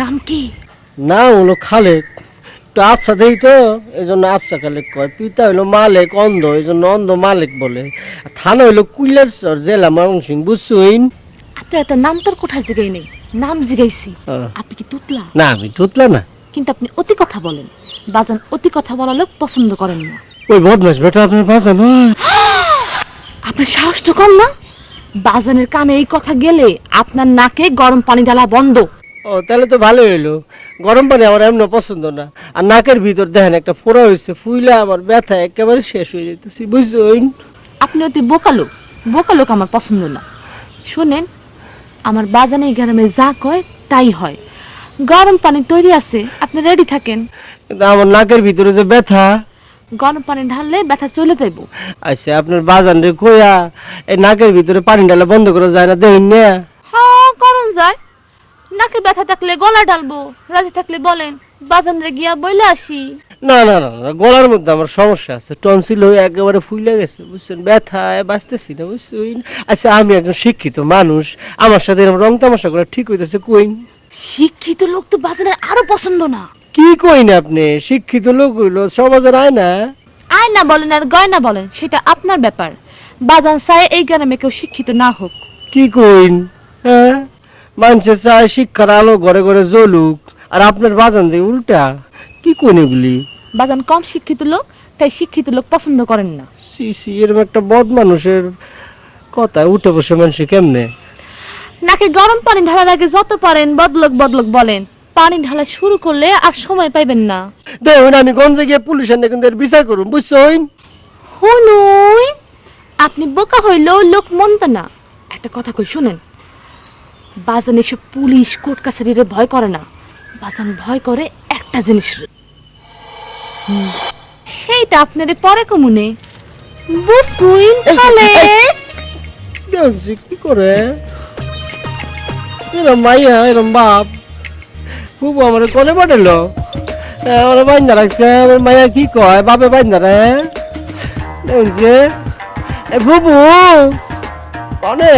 নাম কি? না হলো খালেক। তো আফসা দেই তো এই জন্য আফসা খালেক কয় পিতা হইল মালেক অন্ধ এই জন্য অন্ধ মালেক বলে। থানা হইল কুইলার চর জেলা ময়মনসিং বুঝছুইন আপনার এত নাম তোর কোথায় জিগাই নেই নাম জিগাইছি। আপনি কি তুতলা? না আমি তুতলা না। কিন্তু আপনি অতি কথা বলেন। বাজান অতি কথা বলা লোক পছন্দ করেন না। ওই বদমাস বেটা আপনার বাঁচান আপনার সাহস তো কম না? বাজানের কানে এই কথা গেলে আপনার নাকে গরম পানি ঢালা বন্ধ। ও তাহলে তো ভালো হইল। গরম পানি আমার এমন পছন্দ না। আর নাকের ভিতর দেখেন একটা ফোড়া হয়েছে ফুইলে আমার ব্যথা একেবারে শেষ হয়ে যেতেছি বুঝছুইন আপনি অতি বোকালোক বোকালোক আমার পছন্দ না। শোনেন আমার বাজানে এই গ্রামে যা কয় তাই হয়। গরম পানি তৈরি আছে আপনি রেডি থাকেন? কিন্তু আমার নাকের ভিতরে যে ব্যথা। গরম পানি ঢাললে ব্যথা চলে যাইব। আচ্ছা আপনার বাজান রে কইয়া এই নাকের ভিতরে পানি ঢালা বন্ধ করা যায় না দেখেন না। হ্যাঁ করুন যায়। নাকে ব্যথা থাকলে গলা ডালবো রাজি থাকলে বলেন বাজানরে গিয়া বইলে আসি। না না না না গলার মধ্যে আমার সমস্যা আছে টনসিল হয়ে একেবারে ফুলে গেছে বুঝছেন? ব্যথায় বাঁচতেছি না বুঝছেন? আচ্ছা আমি একজন শিক্ষিত মানুষ আমার সাথে এরকম রং তামাশা করে ঠিক হইতেছে কইন। শিক্ষিত লোক তো বাজানের আরও পছন্দ না। কি কইন আপনি? শিক্ষিত লোক হইল সমাজের আয় না আয়না বলেন আর গয়না বলেন সেটা আপনার ব্যাপার। বাজান চায় এই গ্রামে কেউ শিক্ষিত না হোক। কি কইন হ্যাঁ? মানুষের চায় শিক্ষার আলো ঘরে ঘরে জ্বলুক আর আপনার বাজান দিয়ে উল্টা। কি কইন এগুলি? বাজান কম শিক্ষিত লোক তাই শিক্ষিত লোক পছন্দ করেন না। সি সি এরকম একটা বদ মানুষের কথা উঠে বসে মানুষে কেমনে? নাকি গরম পানি ঢালার আগে যত পারেন বদলক বদলক বলেন। পানি ঢালা শুরু করলে আর সময় পাইবেন না। দেখুন আমি গঞ্জে গিয়ে পুলিশের না এর বিচার করুন বুঝছেন? হুনুই আপনি বোকা হইলেও লোক মনতে না। একটা কথা কই শুনেন। বাজান এসব পুলিশ কোর্ট কাছারিরে ভয় করে না। বাজান ভয় করে একটা জিনিস সেইটা আপনারে পরে কমুনে বুঝুইন দেখছি কি করে? এরম মাইয়া এরম বাপ। খুব আমার কলে পাঠালো আমার বাইন্দা রাখছে। আমার মাইয়া কি কয়? বাপে বাইন্দা রে। দেখছি এ বুবু অনে!